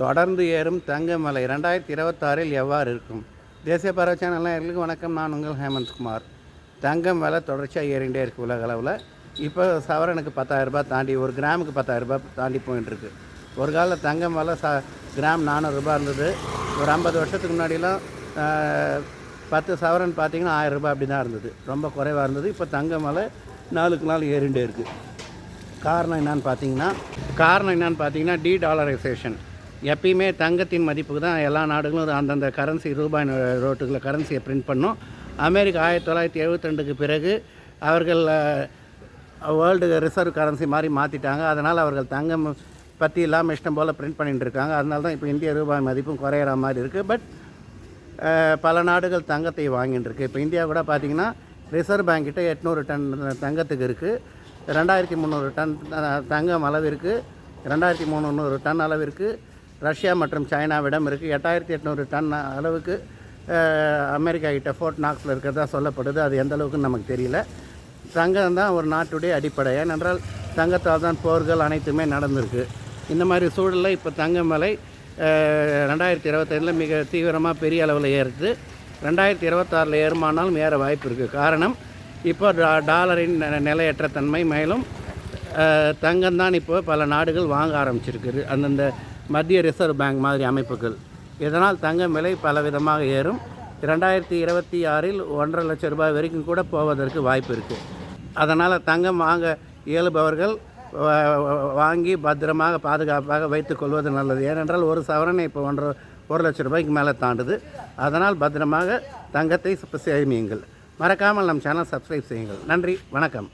தொடர்ந்து ஏறும் தங்கமலை ரெண்டாயிரத்தி இருபத்தாறில் எவ்வாறு இருக்கும்? தேசிய பறவை சேனல் வணக்கம். நான் உங்கள் ஹேமந்த்குமார் தங்கம் விலை தொடர்ச்சியாக ஏறிண்டே இருக்குது உலக அளவில். இப்போ சவரனுக்கு பத்தாயிரரூபா தாண்டி ஒரு கிராமுக்கு பத்தாயிரரூபா தாண்டி போயின்னு இருக்கு. ஒரு காலத்தில் தங்கம் விலை ச கிராம் நானூறுரூபா இருந்தது. ஒரு ஐம்பது வருஷத்துக்கு முன்னாடிலாம் பத்து சவரன் பார்த்திங்கன்னா ஆயிரம் ரூபாய் அப்படி தான் இருந்தது. ரொம்ப குறைவாக இருந்தது. இப்போ தங்கம் விலை நாளுக்கு நாள் ஏறிண்டே இருக்குது காரணம் என்னான்னு பார்த்தீங்கன்னா காரணம் என்னான்னு பார்த்தீங்கன்னா டி டாலரைசேஷன் எப்பயுமே தங்கத்தின் மதிப்புக்கு தான் எல்லா நாடுகளும் அந்தந்த கரன்சி ரூபாய் நோட்டுகளை கரன்சியை பிரிண்ட் பண்ணோம். அமெரிக்கா ஆயிரத்தி தொள்ளாயிரத்தி எழுபத்திரெண்டுக்கு பிறகு அவர்கள் வேர்ல்டு ரிசர்வ் கரன்சி மாதிரி மாற்றிட்டாங்க அதனால் அவர்கள் தங்கம் பற்றி இல்லாமல் இஷ்டம் போல் பிரிண்ட் பண்ணிட்டு இருக்காங்க. அதனால தான் இப்போ இந்திய ரூபாய் மதிப்பும் குறையிற மாதிரி இருக்குது பட் பல நாடுகள் தங்கத்தை வாங்கிட்டு இருக்கு. இப்போ இந்தியா கூட பார்த்தீங்கன்னா ரிசர்வ் பேங்க் கிட்ட எட்நூறு டன் தங்கத்துக்கு இருக்குது ரெண்டாயிரத்தி முந்நூறு டன் தங்கம் தங்கம் அளவிற்கு ரெண்டாயிரத்தி முந்நூறு டன் அளவிற்கு ரஷ்யா மற்றும் சைனாவிடம் இருக்குது எட்டாயிரத்தி எட்நூறு டன் அளவுக்கு அமெரிக்கா கிட்ட ஃபோர்ட் நாக்ஸில் இருக்கிறதா சொல்லப்படுது. அது எந்த அளவுக்குன்னு நமக்கு தெரியல. தங்கம் தான் ஒரு நாட்டுடைய அடிப்படை. ஏனென்றால் தங்கத்தால் தான் போர்கள் அனைத்துமே நடந்திருக்கு. இந்த மாதிரி சூழலில் இப்போ தங்கம் விலை ரெண்டாயிரத்தி இருபத்தைந்தில் மிக தீவிரமாக பெரிய அளவில் ஏறுது. ரெண்டாயிரத்தி இருபத்தாறில் ஏறுமானாலும் ஏற வாய்ப்பு இருக்குது காரணம் இப்போ டா- டாலரின் நிலையற்ற தன்மை. மேலும் தங்கம் தான் இப்போ பல நாடுகள் வாங்க ஆரம்பிச்சிருக்குது. அந்தந்த மத்திய ரிசர்வ் பேங்க் மாதிரி அமைப்புகள். இதனால் தங்கம் விலை பலவிதமாக ஏறும். ரெண்டாயிரத்தி இருபத்தி ஆறில் ஒன்றரை லட்சம் ரூபாய் வரைக்கும் கூட போவதற்கு வாய்ப்பு இருக்குது அதனால் தங்கம் வாங்க இயலுபவர்கள் வாங்கி பத்திரமாக பாதுகாப்பாக வைத்து கொள்வது நல்லது. ஏனென்றால் ஒரு சவரனை இப்போ ஒன்றரை ஒரு லட்சம் ரூபாய்க்கு மேலே தாண்டுது. அதனால் பத்திரமாக தங்கத்தை சேமியுங்கள். மறக்காமல் நம் சேனல் சப்ஸ்கிரைப் செய்யுங்கள். நன்றி வணக்கம்.